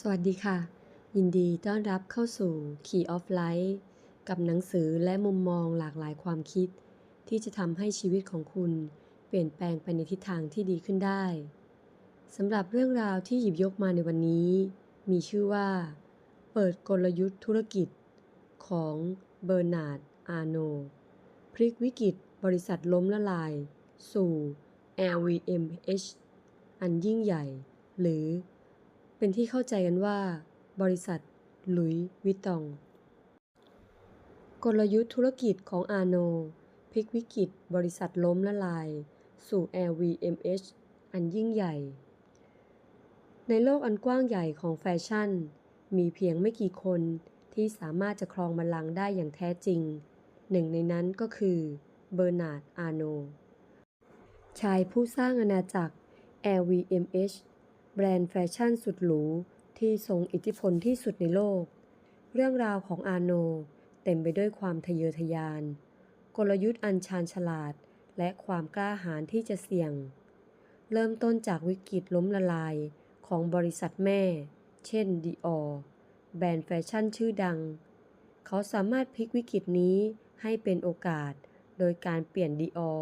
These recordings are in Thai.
สวัสดีค่ะ ยินดีต้อนรับเข้าสู่ Key of Life กับหนังสือและมุมมองหลากหลายความคิด ที่จะทำให้ชีวิตของคุณ เปลี่ยนแปลงไปในทิศทางที่ดีขึ้นได้สำหรับเรื่องราวที่หยิบยกมาในวันนี้ มีชื่อว่า เปิดกลยุทธ์ธุรกิจ ของเบอร์นาร์ด อาร์โน พลิกวิกฤตบริษัทล้มละลาย สู่ LVMH อันยิ่งใหญ่ หรือ เป็นที่เข้าใจกันว่า บริษัท หลุยวิตตอง กลยุทธ์ธุรกิจของอาโน พลิกวิกฤตบริษัทล้มละลาย สู่ LVMH อันยิ่งใหญ่ ในโลกอันกว้างใหญ่ของแฟชั่น มีเพียงไม่กี่คนที่สามารถจะครองบัลลังก์ได้อย่างแท้จริง หนึ่งในนั้นก็คือเบอร์นาร์ดอาโน ชายผู้สร้างอาณาจักร LVMH แบรนด์แฟชั่นสุดหรูที่ทรงอิทธิพลที่สุดในโลก เรื่องราวของอาโน เต็มไปด้วยความทะเยอทะยาน กลยุทธ์อันชาญฉลาด และความกล้าหาญที่จะเสี่ยง เริ่มต้นจากวิกฤตล้มละลายของบริษัทแม่ เช่นดีออแบรนด์แฟชั่นชื่อดัง เขาสามารถพลิกวิกฤตนี้ให้เป็นโอกาส โดยการเปลี่ยนดีออ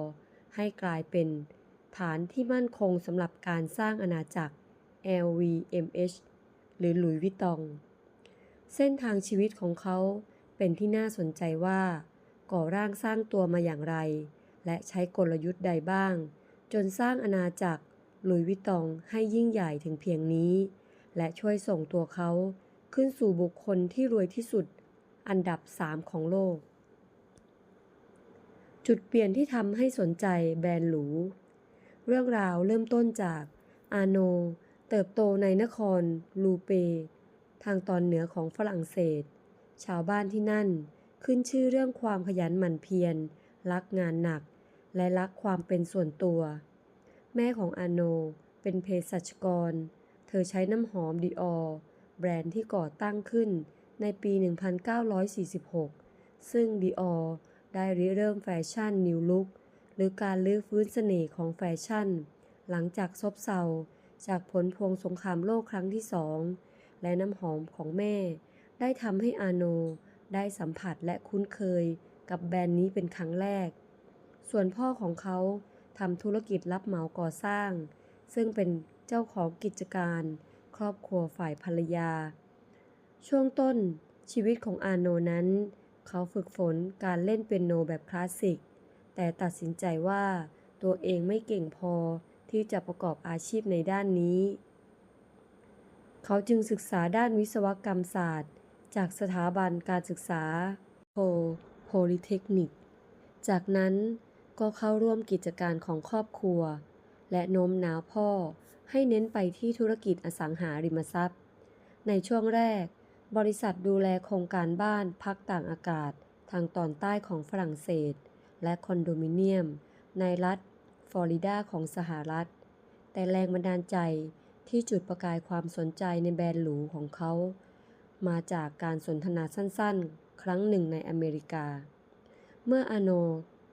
ให้กลายเป็น ฐานที่มั่นคงสำหรับการสร้างอาณาจักร LVMH หรือหลุยวิตอง เส้นทางชีวิตของเขาเป็นที่น่าสนใจว่า ก่อร่างสร้างตัวมาอย่างไร และใช้กลยุทธ์ใดบ้าง จนสร้างอาณาจักรหลุยวิตตองให้ยิ่งใหญ่ถึงเพียงนี้ และช่วยส่งตัวเขาขึ้นสู่บุคคลที่รวยที่สุด อันดับ 3 ของโลก จุดเปลี่ยนที่ทำให้สนใจแบรนด์หรู เรื่องราวเริ่มต้นจากอาโน เติบโตในนครลูเป ทางตอนเหนือของฝรั่งเศส ชาวบ้านที่นั่นขึ้นชื่อเรื่องความขยันหมั่นเพียร รักงานหนัก และรักความเป็นส่วนตัว แม่ของอาโนเป็นเภสัชกร เธอใช้น้ำหอมดีออแบรนด์ที่ก่อตั้งขึ้นในปี 1946 ซึ่งดีออได้ริเริ่มแฟชั่นนิวลุคหรือการลื้อฟื้นเสน่ห์ของแฟชั่น หลังจากซบเซา จากผลพวงสงครามโลกครั้งที่สอง และน้ำหอมของแม่ ได้ทำให้อาโนได้สัมผัสและคุ้นเคยกับแบรนด์นี้เป็นครั้งแรก ส่วนพ่อของเขาทำธุรกิจรับเหมาก่อสร้าง ซึ่งเป็นเจ้าของกิจการ ครอบครัวฝ่ายภรรยา ช่วงต้นชีวิตของอาโนนั้น เขาฝึกฝนการเล่นเปียโนแบบคลาสสิก แต่ตัดสินใจว่าตัวเองไม่เก่งพอ ที่จะประกอบอาชีพในด้านนี้ เขาจึงศึกษาด้านวิศวกรรมศาสตร์ จากสถาบันการศึกษาโพโพลิเทคนิกจากนั้นก็เข้าร่วมกิจการของครอบครัว และโน้มน้าวพ่อให้เน้นไปที่ธุรกิจอสังหาริมทรัพย์ ในช่วงแรก บริษัทดูแลโครงการบ้านพักต่างอากาศ ทางตอนใต้ของฝรั่งเศส และคอนโดมิเนียม ในรัฐ ฟลอริดาของสหรัฐ แต่แรงบันดาลใจที่จุดประกายความสนใจในแบรนด์หรูของเขา มาจากการสนทนาสั้นๆ ครั้งหนึ่งในอเมริกา เมื่ออาโน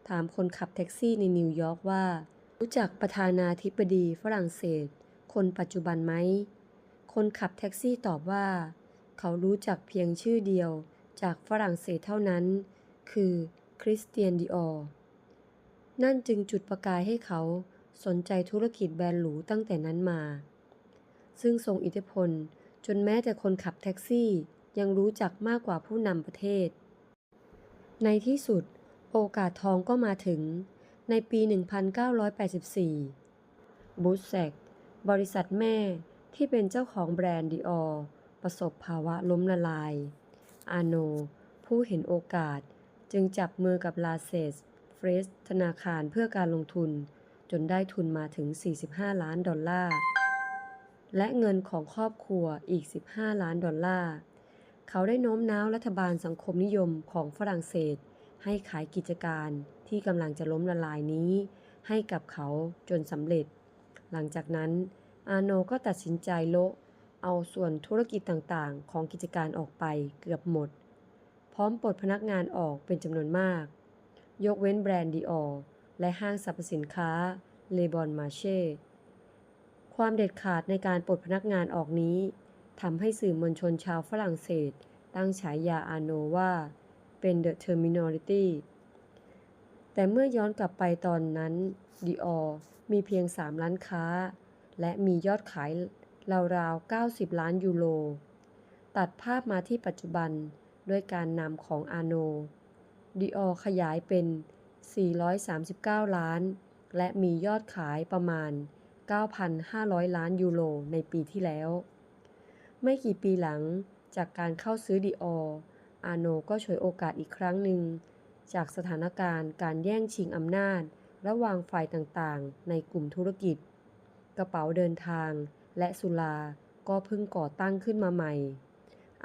ถามคนขับแท็กซี่ในนิวยอร์กว่า รู้จักประธานาธิบดีฝรั่งเศส คนปัจจุบันไหม คนขับแท็กซี่ตอบว่า เขารู้จักเพียงชื่อเดียวจากฝรั่งเศสเท่านั้น คือคริสเตียนดิออร์ นั่นจึงจุดประกายให้เขาสนใจธุรกิจแบรนด์หรูตั้งแต่นั้นมา ซึ่งทรงอิทธิพลจนแม้แต่คนขับแท็กซี่ยังรู้จักมากกว่าผู้นำประเทศ ในที่สุด โอกาสทองก็มาถึง ในปี 1984 บูธแซกบริษัทแม่ที่เป็นเจ้าของแบรนด์ดิออประสบภาวะล้มละลาย อาโน ผู้เห็นโอกาสจึงจับมือกับลาเซส เฟรสธนาคารเพื่อการลงทุน จนได้ทุนมาถึง 45 ล้านดอลลาร์ และเงินของครอบครัวอีก 15 ล้านดอลลาร์ เขาได้โน้มน้าวรัฐบาลสังคมนิยมของฝรั่งเศส ให้ขายกิจการที่กำลังจะล้มละลายนี้ ให้กับเขาจนสำเร็จ หลังจากนั้น อาโนก็ตัดสินใจโละเอาส่วนธุรกิจต่างๆ ของกิจการออกไปเกือบหมด พร้อมปลดพนักงานออกเป็นจำนวนมาก ยกเว้นแบรนด์ดีออและห้างสรรพสินค้าเลบอนมาเช่ ความเด็ดขาดในการปลดพนักงานออกนี้ทำให้สื่อมวลชนชาวฝรั่งเศส ตั้งฉายาอาโนว่า เป็น The Terminoloty แต่เมื่อย้อนกลับไปตอนนั้นดีออมีเพียง3ล้านค้า และมียอดขายราวๆ 90 ล้านยูโร ตัดภาพมาที่ปัจจุบันด้วยการนำของอาโน ดีออขยายเป็น 439 ล้าน และมียอดขายประมาณ 9,500 ล้านยูโรในปีที่แล้ว ไม่กี่ปีหลังจากการเข้าซื้อดีอออาโนก็ฉวยโอกาสอีกครั้งหนึ่ง จากสถานการณ์การแย่งชิงอำนาจ ระหว่างฝ่ายต่างๆ ในกลุ่มธุรกิจ กระเป๋าเดินทาง และสุรา ก็เพิ่งก่อตั้งขึ้นมาใหม่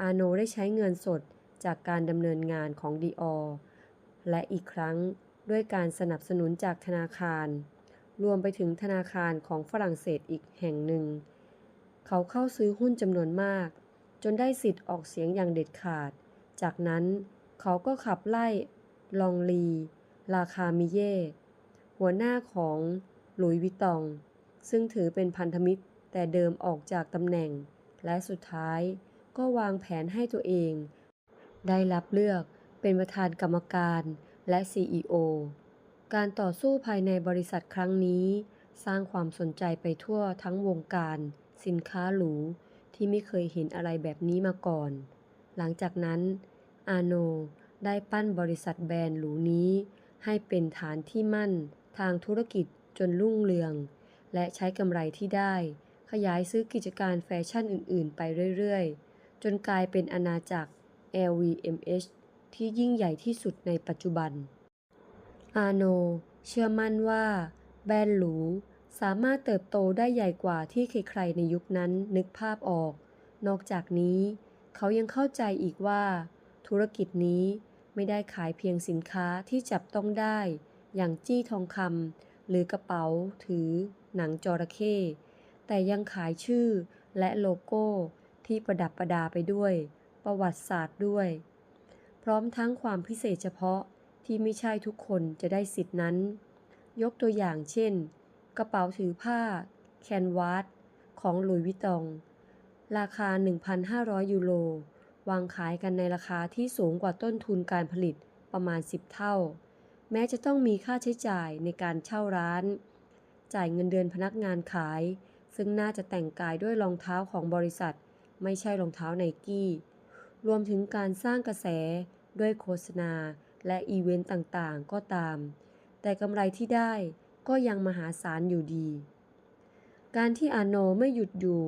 อาโนได้ใช้เงินสดจากการดำเนินงานของดีออ และอีกครั้งด้วยการสนับสนุนจากธนาคาร รวมไปถึงธนาคารของฝรั่งเศสอีกแห่งหนึ่ง เขาเข้าซื้อหุ้นจำนวนมาก จนได้สิทธิ์ออกเสียงอย่างเด็ดขาด จากนั้นเขาก็ขับไล่ลองลี ลาคามิเย่ หัวหน้าของหลุยวิตอง ซึ่งถือเป็นพันธมิตรแต่เดิมออกจากตำแหน่ง และสุดท้ายก็วางแผนให้ตัวเอง ได้รับเลือก เป็นประธานกรรมการและ CEO การต่อสู้ภายในบริษัทครั้งนี้ สร้างความสนใจไปทั่วทั้งวงการ สินค้าหรู ที่ไม่เคยเห็นอะไรแบบนี้มาก่อน หลังจากนั้น อาโนได้ปั้นบริษัทแบรนด์หรูนี้ ให้เป็นฐานที่มั่นทางธุรกิจจนรุ่งเรือง และใช้กำไรที่ได้ ขยายซื้อกิจการแฟชั่นอื่น ๆ ไปเรื่อย ๆ จนกลายเป็นอาณาจักร LVMH ที่ยิ่งใหญ่ที่สุดในปัจจุบัน อาโน เชื่อมั่นว่า แบรนด์หรู สามารถเติบโตได้ใหญ่กว่าที่ใครๆในยุคนั้นนึกภาพออก นอกจากนี้ เขายังเข้าใจอีกว่า ธุรกิจนี้ไม่ได้ขายเพียงสินค้าที่จับต้องได้ อย่างจี้ทองคำหรือกระเป๋า ถือ หนังจระเข้แต่ยังขายชื่อและโลโก้ที่ประดับประดาไปด้วย ประวัติศาสตร์ด้วย พร้อมทั้งความพิเศษเฉพาะที่ไม่ใช่ทุกคนจะได้สิทธินั้น ยกตัวอย่างเช่น กระเป๋าถือผ้า แคนวาสของหลุยวิตตอง ราคา 1,500 ยูโร วางขายกันในราคาที่สูงกว่าต้นทุนการผลิตประมาณ 10 เท่า แม้จะต้องมีค่าใช้จ่ายในการเช่าร้าน จ่ายเงินเดือนพนักงานขาย ซึ่งน่าจะแต่งกายด้วยรองเท้าของบริษัท ไม่ใช่รองเท้าไนกี้ รวมถึงการสร้างกระแสด้วยโฆษณาและอีเวนต์ต่างๆ ก็ตาม แต่กำไรที่ได้ก็ยังมหาศาลอยู่ดี การที่อาโนไม่หยุดอยู่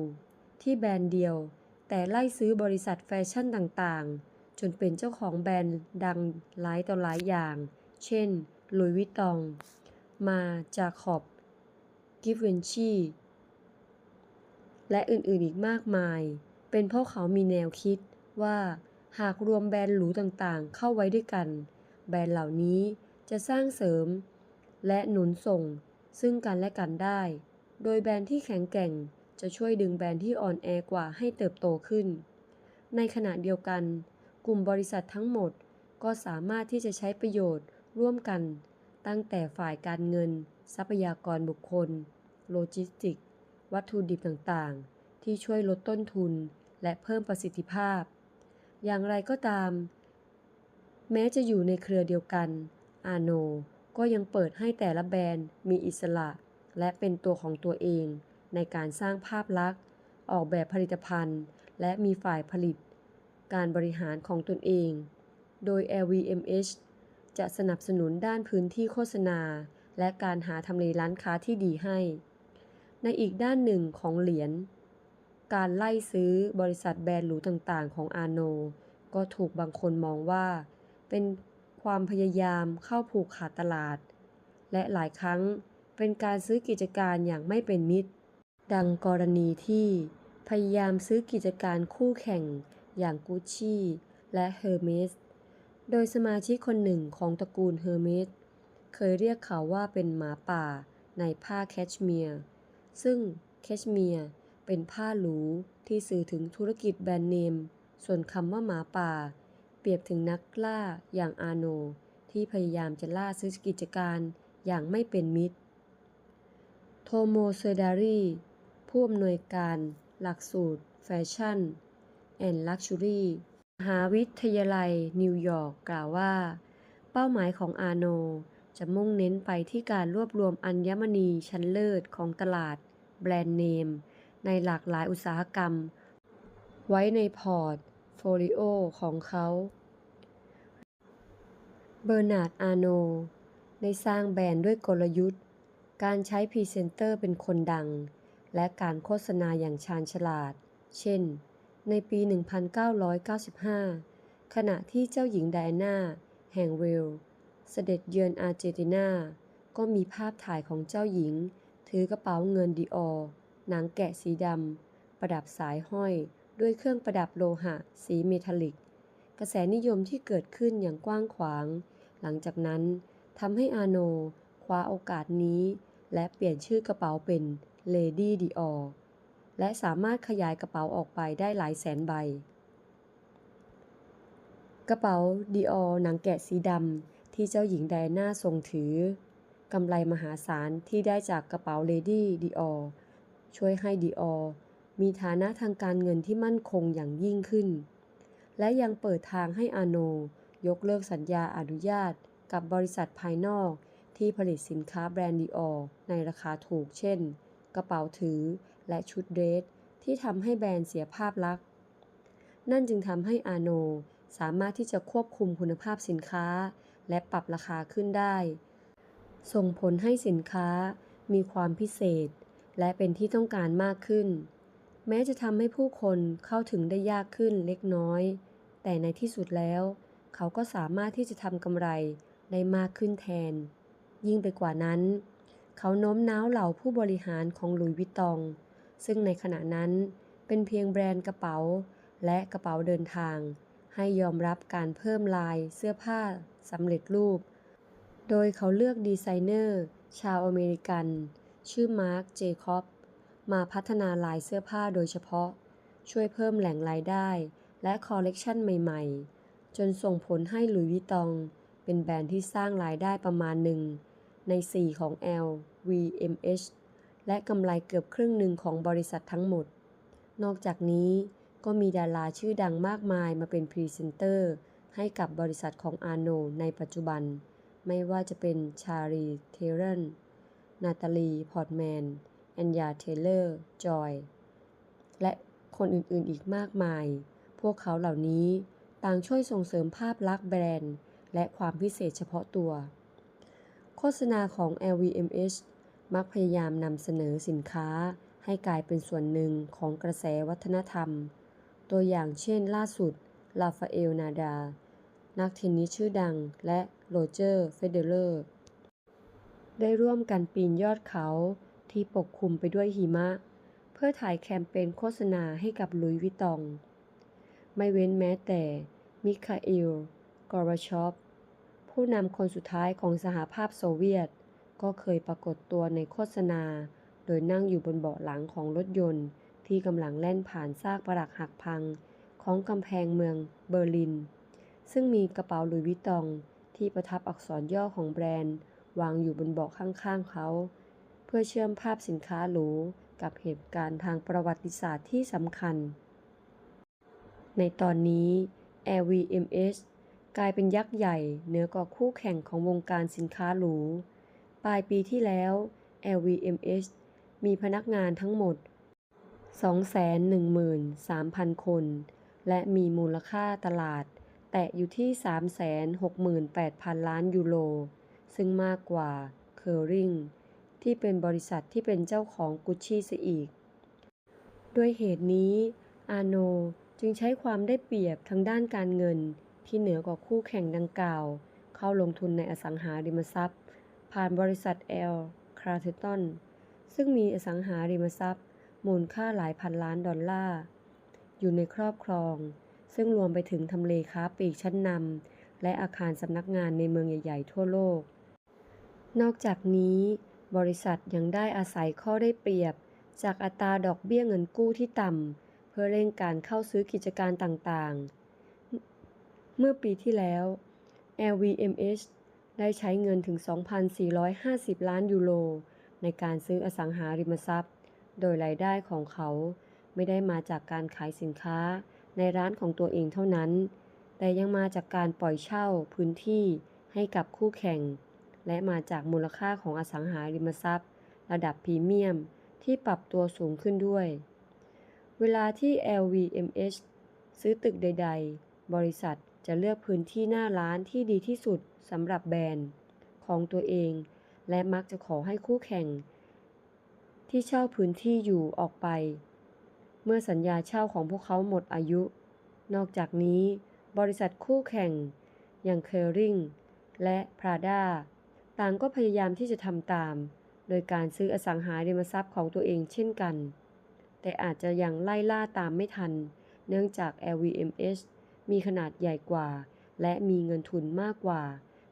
ที่แบรนด์เดียว แต่ไล่ซื้อบริษัทแฟชั่นต่างๆ จนเป็นเจ้าของแบรนด์ดังหลายต่อหลายอย่าง เช่นลุยวิตตอง มาจาคอบ กิฟเวนชี และอื่นๆอีกมากมาย เป็นเพราะเขามีแนวคิด ว่าหากรวมแบรนด์หรูต่างๆ เข้าไว้ด้วยกัน แบรนด์เหล่านี้จะสร้างเสริม และหนุนส่งซึ่งกันและกันได้ โดยแบรนด์ที่แข็งแกร่งจะช่วยดึงแบรนด์ที่อ่อนแอกว่าให้เติบโตขึ้น ในขณะเดียวกัน กลุ่มบริษัททั้งหมดก็สามารถที่จะใช้ประโยชน์ร่วมกัน ตั้งแต่ฝ่ายการเงิน ทรัพยากรบุคคล โลจิสติก วัตถุดิบต่างๆ ที่ช่วยลดต้นทุนและเพิ่มประสิทธิภาพ อย่างไรก็ตาม แม้จะอยู่ในเครือเดียวกัน อาโนก็ยังเปิดให้แต่ละแบรนด์มีอิสระ และเป็นตัวของตัวเองในการสร้างภาพลักษณ์ ออกแบบผลิตภัณฑ์ และมีฝ่ายผลิต การบริหารของตนเอง โดย LVMH จะสนับสนุนด้านพื้นที่โฆษณา และการหาทำเลร้านค้าที่ดีให้ ในอีกด้านหนึ่งของเหรียญ การไล่ซื้อบริษัทแบรนด์หรูต่างๆ ของอาโน ก็ถูกบางคนมองว่า เป็นความพยายามเข้าผูกขาดตลาด และหลายครั้งเป็นการซื้อกิจการอย่างไม่เป็นมิตร ดังกรณีที่พยายามซื้อกิจการคู่แข่งอย่างกุชชี่และเฮอร์เมส โดยสมาชิกคนหนึ่งของตระกูลเฮอร์เมส เคยเรียกเขาว่าเป็นหมาป่าในผ้าแคชเมียร์ ซึ่งแคชเมียร์ เป็นผ้าหรูที่สื่อถึงธุรกิจแบรนด์เนม ส่วนคำว่าหมาป่า เปรียบถึงนักล่าอย่างอาโน ที่พยายามจะล่าซื้อกิจการอย่างไม่เป็นมิตร โทโมเซดารีผู้อำนวยการ หลักสูตร Fashion and Luxury มหาวิทยาลัย นิวยอร์กกล่าวว่า เป้าหมายของอาโนจะมุ่งเน้นไปที่การรวบรวมอัญมณีชั้นเลิศของตลาด แบรนด์เนม ในหลากหลายอุตสาหกรรม ไว้ในพอร์ตโฟลิโอของเขาเบอร์นาร์ด อาโน ได้สร้างแบรนด์ด้วยกลยุทธ์ การใช้พรีเซนเตอร์เป็นคนดัง และการโฆษณาอย่างชาญฉลาด เช่น ในปี 1995 ขณะที่เจ้าหญิงไดอาน่า แห่งเวลส์เสด็จเยือนอาร์เจนตินา ก็มีภาพถ่ายของเจ้าหญิง ถือกระเป๋าเงินดีออ หนังแกะสีดำ ประดับสายห้อย ด้วยเครื่องประดับโลหะ สีเมทัลลิก กระแสนิยมที่เกิดขึ้นอย่างกว้างขวาง หลังจากนั้นทำให้อาโนคว้าโอกาสนี้ และเปลี่ยนชื่อกระเป๋าเป็น Lady Dior และสามารถขยายกระเป๋าออกไปได้หลายแสนใบ กระเป๋าดีออหนังแกะสีดำที่เจ้าหญิงไดอาน่าทรงถือกำไรมหาศาลที่ได้จากกระเป๋าเลดี้ดีออ ช่วยให้ดีออมีฐานะทางการเงินที่มั่นคงอย่างยิ่งขึ้น และยังเปิดทางให้อาโน ยกเลิกสัญญาอนุญาตกับบริษัทภายนอกที่ผลิตสินค้าแบรนด์ดีออในราคาถูกเช่น กระเป๋าถือและชุดเดรสที่ทำให้แบรนด์เสียภาพลักษณ์ นั่นจึงทำให้อาโนสามารถที่จะควบคุมคุณภาพสินค้า และปรับราคาขึ้นได้ ส่งผลให้สินค้ามีความพิเศษ และเป็นที่ต้องการมากขึ้น แม้จะทำให้ผู้คนเข้าถึงได้ยากขึ้นเล็กน้อย แต่ในที่สุดแล้ว เขาก็สามารถที่จะทำกำไรได้มากขึ้นแทน ยิ่งไปกว่านั้น เขาโน้มน้าวเหล่าผู้บริหารของหลุยส์วิตตอง ซึ่งในขณะนั้นเป็นเพียงแบรนด์กระเป๋า และกระเป๋าเดินทาง ให้ยอมรับการเพิ่มลายเสื้อผ้าสำเร็จรูป โดยเขาเลือกดีไซเนอร์ ชาวอเมริกัน ชื่อมาร์ค เจคอบ มาพัฒนาลายเสื้อผ้าโดยเฉพาะ ช่วยเพิ่มแหล่งรายได้ และคอลเลกชันใหม่ๆ จนส่งผลให้หลุยวิตตอง เป็นแบรนด์ที่สร้างรายได้ประมาณหนึ่ง ใน 4 ของ LVMH และกำไรเกือบครึ่งหนึ่งของบริษัททั้งหมด นอกจากนี้ก็มีดาราชื่อดังมากมายมาเป็นพรีเซนเตอร์ ให้กับบริษัทของอาโนในปัจจุบัน ไม่ว่าจะเป็นชารีเทเรน นาตาลี พอร์ตแมน แอนยา เทเลอร์ จอย และคนอื่นๆอีกมากมาย พวกเขาเหล่านี้ต่างช่วยส่งเสริมภาพลักษณ์แบรนด์ และความพิเศษเฉพาะตัว โฆษณาของ LVMH มักพยายามนำเสนอสินค้าให้กลายเป็นส่วนหนึ่งของกระแสวัฒนธรรม ตัวอย่างเช่นล่าสุด ลาฟาเอล นาดา นักเทนนิสชื่อดัง และโรเจอร์ เฟเดเลอร์ ได้ร่วมกันปีนยอดเขาที่ปกคลุมไปด้วยหิมะ เพื่อถ่ายแคมเปญโฆษณาให้กับลุยวิตอง ไม่เว้นแม้แต่มิคาเอลกอร์บาชอฟผู้นำคนสุดท้ายของสหภาพโซเวียต ก็เคยปรากฏตัวในโฆษณา โดยนั่งอยู่บนเบาะหลังของรถยนต์ ที่กำลังแล่นผ่านซากปรักหักพัง ของกำแพงเมืองเบอร์ลิน ซึ่งมีกระเป๋าลุยวิตองที่ประทับอักษรย่อของแบรนด์ วางอยู่บนเบาะข้างๆเขา เพื่อเชื่อมภาพสินค้าหรูกับเหตุการณ์ทางประวัติศาสตร์ที่สำคัญ ในตอนนี้ LVMH กลายเป็นยักษ์ใหญ่เหนือกว่าคู่แข่งของวงการสินค้าหรู ปลายปีที่แล้ว LVMH มีพนักงานทั้งหมด 213,000 คน และมีมูลค่าตลาด แตะอยู่ที่ 368,000 ล้านยูโร ซึ่งมากกว่าเคอริงที่เป็นบริษัทที่เป็นเจ้าของกุชชี่เสียอีก ด้วยเหตุนี้ อาโนจึงใช้ความได้เปรียบทางด้านการเงินที่เหนือกว่าคู่แข่งดังกล่าว เข้าลงทุนในอสังหาริมทรัพย์ ผ่านบริษัทแอลคราเทตันซึ่งมีอสังหาริมทรัพย์ มูลค่าหลายพันล้านดอลลาร์ อยู่ในครอบครอง ซึ่งรวมไปถึงทำเลค้าปลีกชั้นนำและอาคารสำนักงานในเมืองใหญ่ ๆ ทั่วโลก นอกจากนี้บริษัทยังได้อาศัยข้อได้เปรียบ จากอัตราดอกเบี้ยเงินกู้ที่ต่ำ เพื่อเร่งการเข้าซื้อกิจการต่างๆ เมื่อปีที่แล้ว LVMH ได้ใช้เงินถึง 2,450 ล้านยูโร ในการซื้ออสังหาริมทรัพย์ โดยรายได้ของเขาไม่ได้มาจากการขายสินค้าในร้านของตัวเองเท่านั้น แต่ยังมาจากการปล่อยเช่าพื้นที่ให้กับคู่แข่ง และมาจากมูลค่าของอสังหาริมทรัพย์ ระดับพรีเมียมที่ปรับตัวสูงขึ้นด้วย เวลาที่ LVMH ซื้อตึกใด ๆ บริษัทจะเลือกพื้นที่หน้าร้านที่ดีที่สุดสำหรับแบรนด์ของตัวเอง และมักจะขอให้คู่แข่ง ที่เช่าพื้นที่อยู่ออกไป เมื่อสัญญาเช่าของพวกเขาหมดอายุ นอกจากนี้ บริษัทคู่แข่งอย่างเคอริงและ Prada ต่างก็พยายามที่จะทำตาม โดยการซื้ออสังหาริมทรัพย์ของตัวเองเช่นกัน แต่อาจจะยังไล่ล่าตามไม่ทัน เนื่องจาก LVMH มีขนาดใหญ่กว่า และมีเงินทุนมากกว่า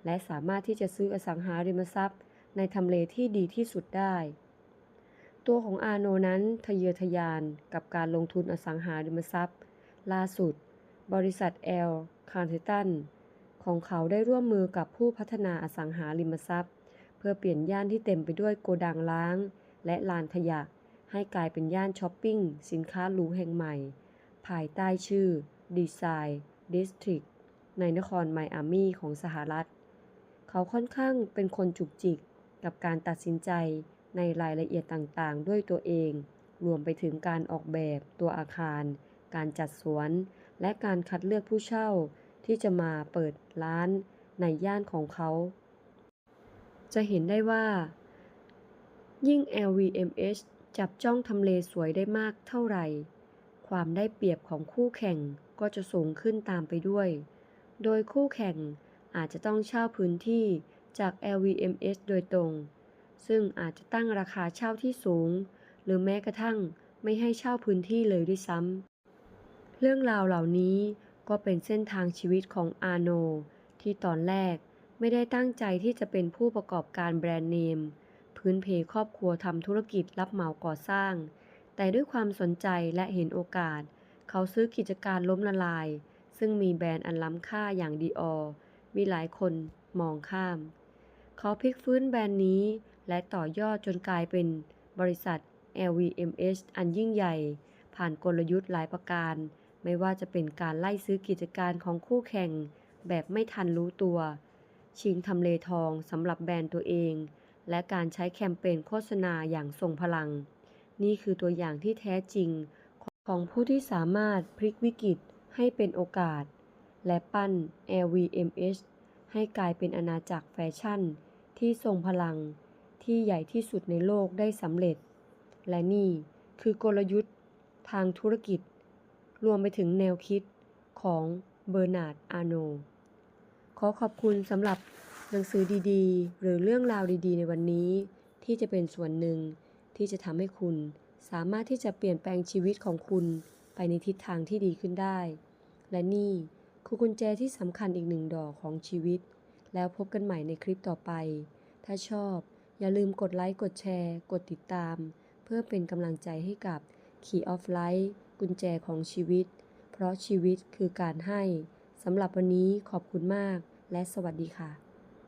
และสามารถที่จะซื้ออสังหาริมทรัพย์ ในทำเลที่ดีที่สุดได้ ตัวของอาโนนั้นทะเยอทะยานกับการลงทุนอสังหาริมทรัพย์ ล่าสุด บริษัทแอลคาร์เทตัน ของเขาได้ร่วมมือกับผู้พัฒนาอสังหาริมทรัพย์ เพื่อเปลี่ยนย่านที่เต็มไปด้วยโกดังล้าง และลานขยะ ให้กลายเป็นย่านช้อปปิ้ง สินค้าหรูแห่งใหม่ ภายใต้ชื่อ Design District ในนครไมอามี่ของสหรัฐ เขาค่อนข้างเป็นคนจุกจิกกับการตัดสินใจในรายละเอียดต่างๆ ด้วยตัวเอง รวมไปถึงการออกแบบตัวอาคาร การจัดสวน และการคัดเลือกผู้เช่า ที่จะมาเปิดร้านในย่านของเขา จะเห็นได้ว่า ยิ่ง LVMH จับจ้องทำเลสวยได้มากเท่าไหร่ ความได้เปรียบของคู่แข่งก็จะสูงขึ้นตามไปด้วย โดยคู่แข่งอาจจะต้องเช่าพื้นที่จาก LVMH โดยตรง ซึ่งอาจจะตั้งราคาเช่าที่สูง หรือแม้กระทั่งไม่ให้เช่าพื้นที่เลยด้วยซ้ำเรื่องราวเหล่านี้ ก็เป็นเส้นทางชีวิตของอาโน ที่ตอนแรกไม่ได้ตั้งใจที่จะเป็นผู้ประกอบการแบรนด์เนม พื้นเพครอบครัวทำธุรกิจรับเหมาก่อสร้าง แต่ด้วยความสนใจและเห็นโอกาส เขาซื้อกิจการล้มละลาย ซึ่งมีแบรนด์อันล้ำค่าอย่างดีออมีหลายคนมองข้าม เขาพลิกฟื้นแบรนด์นี้ และต่อยอดจนกลายเป็นบริษัท LVMH อันยิ่งใหญ่ ผ่านกลยุทธ์หลายประการ ไม่ว่าจะเป็นการไล่ซื้อกิจการของคู่แข่ง แบบไม่ทันรู้ตัว ชิงทำเลทองสำหรับแบรนด์ตัวเอง และการใช้แคมเปญโฆษณาอย่างทรงพลัง นี่คือตัวอย่างที่แท้จริง ของผู้ที่สามารถพลิกวิกฤตให้เป็นโอกาส และปั้น LVMH ให้กลายเป็นอาณาจักรแฟชั่น ที่ทรงพลัง ที่ใหญ่ที่สุดในโลกได้สำเร็จ และนี่คือกลยุทธ์ทางธุรกิจ รวมไปถึงแนวคิดของเบอร์นาร์ด อาโน ขอขอบคุณสำหรับหนังสือดีๆ หรือเรื่องราวดีๆ ในวันนี้ ที่จะเป็นส่วนหนึ่งที่จะทำให้คุณสามารถที่จะเปลี่ยนแปลงชีวิตของคุณไปในทิศทางที่ดีขึ้นได้ และนี่คือกุญแจที่สำคัญอีกหนึ่งดอกของชีวิต แล้วพบกันใหม่ในคลิปต่อไป ถ้าชอบอย่าลืมกดไลค์ กดแชร์ กดติดตาม เพื่อเป็นกำลังใจให้กับ Key of Life กุญแจของชีวิต เพราะชีวิตคือการให้สำหรับวันนี้ขอบคุณมากและสวัสดีค่ะ